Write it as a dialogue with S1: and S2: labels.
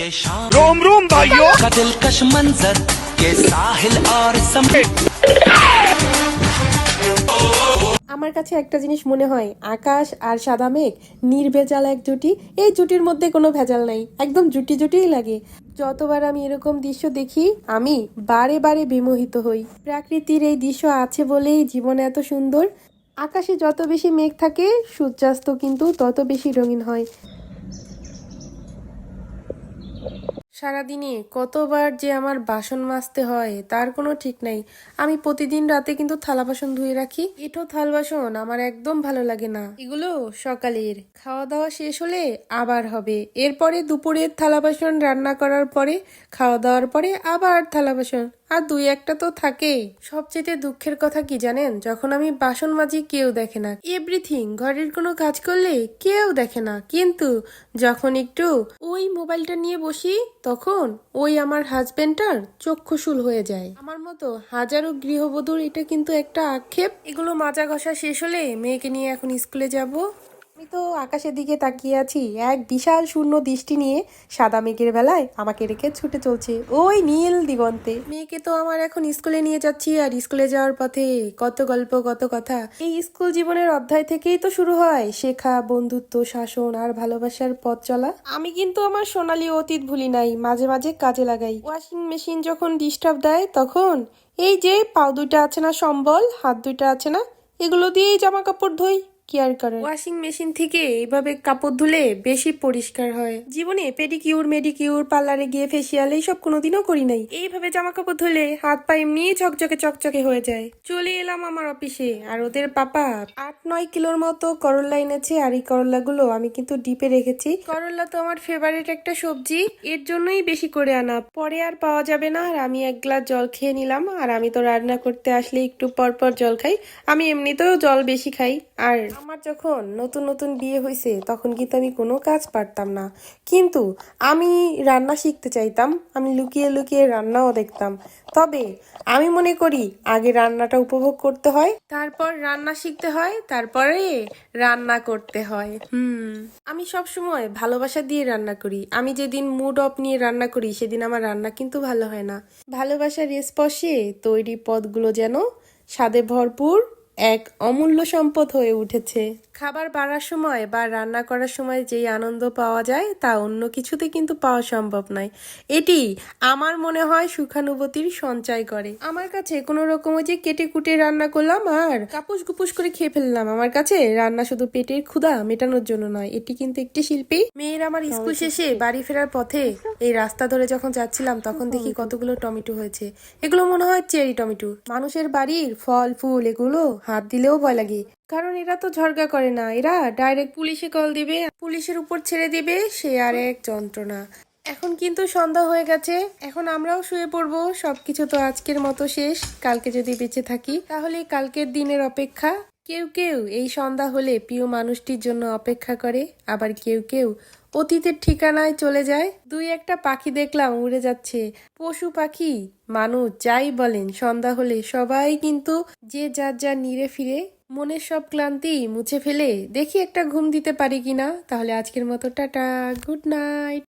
S1: ये शाम
S2: रोम रोम भाइयों
S1: का दिलकश मंजर के साहिल और समुद्र
S3: আমার কাছে একটা জিনিস মনে হয় আকাশ আর সাদা মেঘ নির্ভেজাল এক জুটি এই জুটির মধ্যে কোনো ভেজাল নাই একদম জুটি জুটিই লাগে যতবার আমি এরকম দৃশ্য দেখি আমি বারে বারে বিমোহিত হই প্রাকৃতির এই দৃশ্য আছে বলেই জীবন এত সুন্দর আকাশে যত বেশি মেঘ থাকে সূর্যাস্ত কিন্তু তত বেশি রঙিন হয় Thank you. সারাদিনে কতবার যে আমার বাসন মাজতে হয়, তার কোনো ঠিক নাই। আমি প্রতিদিন রাতে কিন্তু থালা বাসন ধুয়ে রাখি। এটো থাল বাসন আমার একদম ভালো লাগে না। এগুলো সকালের। খাওয়া দাওয়া শেষ হলে আবার হবে। এরপরে দুপুরের থালা বাসন রান্না করার পরে খাওয়া দাওয়ার পরে আবার থালা বাসন। আর দুই একটা তো থাকে সবচেয়ে দুঃখের কথা কি জানেন? যখন আমি বাসন মাজি কেউ দেখে না। এভরিথিং, ঘরের কোনো কাজ করলে কেউ দেখে না। কিন্তু যখন একটু ওই মোবাইলটা নিয়ে বসি তখন ওই আমার হাজবেন্ডটার চক্ষুশুল হয়ে যায়। আমার মতো হাজারো গৃহবধূর এটা কিন্তু একটা আক্ষেপ। এগুলো মাজা ঘষা শেষ হলে মেয়েকে নিয়ে এখন স্কুলে যাব। আমি তো আকাশের দিকে তাকিয়ে আছি। এক বিশাল শূন্য দৃষ্টি নিয়ে সাদা মেঘের বেলায় আমাকে রেখে ছুটে চলছে ওই নীল দিগন্তে। মেয়েকে তো আমার এখন স্কুলে নিয়ে যাচ্ছি আর স্কুলে যাওয়ার পথে কত গল্প, কত কথা। এই স্কুল জীবনের অধ্যায় থেকেই তো শুরু হয় শেখা, বন্ধুত্ব, শাসন আর ভালোবাসার পথ চলা। আমি কিন্তু আমার সোনালি অতীত ভুলি নাই, মাঝে মাঝে কাজে লাগাই। ওয়াশিং মেশিন যখন ডিস্টার্ব দেয় তখন এই যে পাও দুইটা আছে না, সম্বল, হাত দুইটা আছে না, এগুলো দিয়েই জামা কাপড় ধুই। কেয়ার করে। ওয়াশিং মেশিন থেকে এইভাবে কাপড় ধুলে বেশি পরিষ্কার হয়। জীবনে পেডিকিউর মেডিকিউর পার্লারে গিয়ে ফেসিয়াল এইসব কোনোদিনও করি নাই। এইভাবে জামা কাপড় ধুলে হাত পা এমনি ঝকঝকে চকচকে হয়ে যায়। চলে এলাম আমার অফিসে আর ওদের পাপা আট নয় কিলোর মতো করল্লা এনেছে, আর এই করল্লা গুলো আমি কিন্তু ডিপে রেখেছি। করল্লা তো আমার ফেভারিট একটা সবজি, এর জন্যই বেশি করে আনা। পরে আর পাওয়া যাবে না, আর আমি এক গ্লাস জল খেয়ে নিলাম, আর আমি তো রান্না করতে আসলে একটু পর পর জল খাই। আমি এমনিতেও জল বেশি খাই, আর আমার যখন নতুন নতুন বিয়ে হয়েছে তখন কিন্তু আমি কোনো কাজ পারতাম না। কিন্তু আমি রান্না শিখতে চাইতাম, আমি লুকিয়ে লুকিয়ে রান্নাও দেখতাম। তবে আমি মনে করি আগে রান্নাটা উপভোগ করতে হয়, তারপর রান্না শিখতে হয়, তারপরে রান্না করতে হয়। হুম। আমি সব সময় ভালোবাসা দিয়ে রান্না করি। আমি যেদিন মুড অফ নিয়ে রান্না করি, সেদিন আমার রান্না কিন্তু ভালো হয় না। ভালোবাসার স্পর্শে তৈরি পদগুলো যেন স্বাদে ভরপুর এক অমূল্য সম্পদ হয়ে উঠেছে। খাবার বাড়ার সময় বা রান্না করার সময় যেই আনন্দ পাওয়া যায়, তা অন্য কিছুতে কিন্তু পাওয়া সম্ভব নয়। এটি আমার মনে হয় সুখানুভূতির সঞ্চয় করে। আমার কাছে কোনো রকম যে কেটে কুটে রান্না করলাম আর কাপুস গুপুস করে খেয়ে ফেললাম। আমার কাছে রান্না শুধু পেটের ক্ষুধা মেটানোর জন্য নয়, এটি কিন্তু একটি শিল্পী। মেয়ের আমার স্কুল শেষে বাড়ি ফেরার পথে এই রাস্তা ধরে যখন যাচ্ছিলাম, তখন দেখি কতগুলো টমেটো হয়েছে। এগুলো মনে হয় চেরি টমেটো। মানুষের বাড়ির ফল, ফুল এগুলো হাত দিলেও ভয় লাগে। কারণ এরা তো ঝরগা করে না। এরা ডাইরেক্ট পুলিশে কল দিবে, পুলিশের উপর ছেড়ে দিবে, সে আর এক যন্ত্রণা। এখন কিন্তু সন্ধ্যা হয়ে গেছে। এখন আমরাও শুয়ে পড়ব। সবকিছু তো আজকের মতো শেষ। কালকে যদি বেঁচে থাকি, তাহলে কালকের দিনের অপেক্ষা কেউ কেউ এই সন্ধ্যা হলে প্রিয় মানুষটির জন্য অপেক্ষা করে, আবার কেউ কেউ অতীতের ঠিকানায় চলে যায়। দুই একটা পাখি দেখলাম উড়ে যাচ্ছে। পশু পাখি মানুষ যাই বলেন, সন্ধ্যা হলে সবাই কিন্তু যে যার যার নিরে ফিরে, মনের সব ক্লান্তি মুছে ফেলে দেখি একটা ঘুম দিতে পারি কিনা। তাহলে আজকের মতো টাটা, গুড নাইট।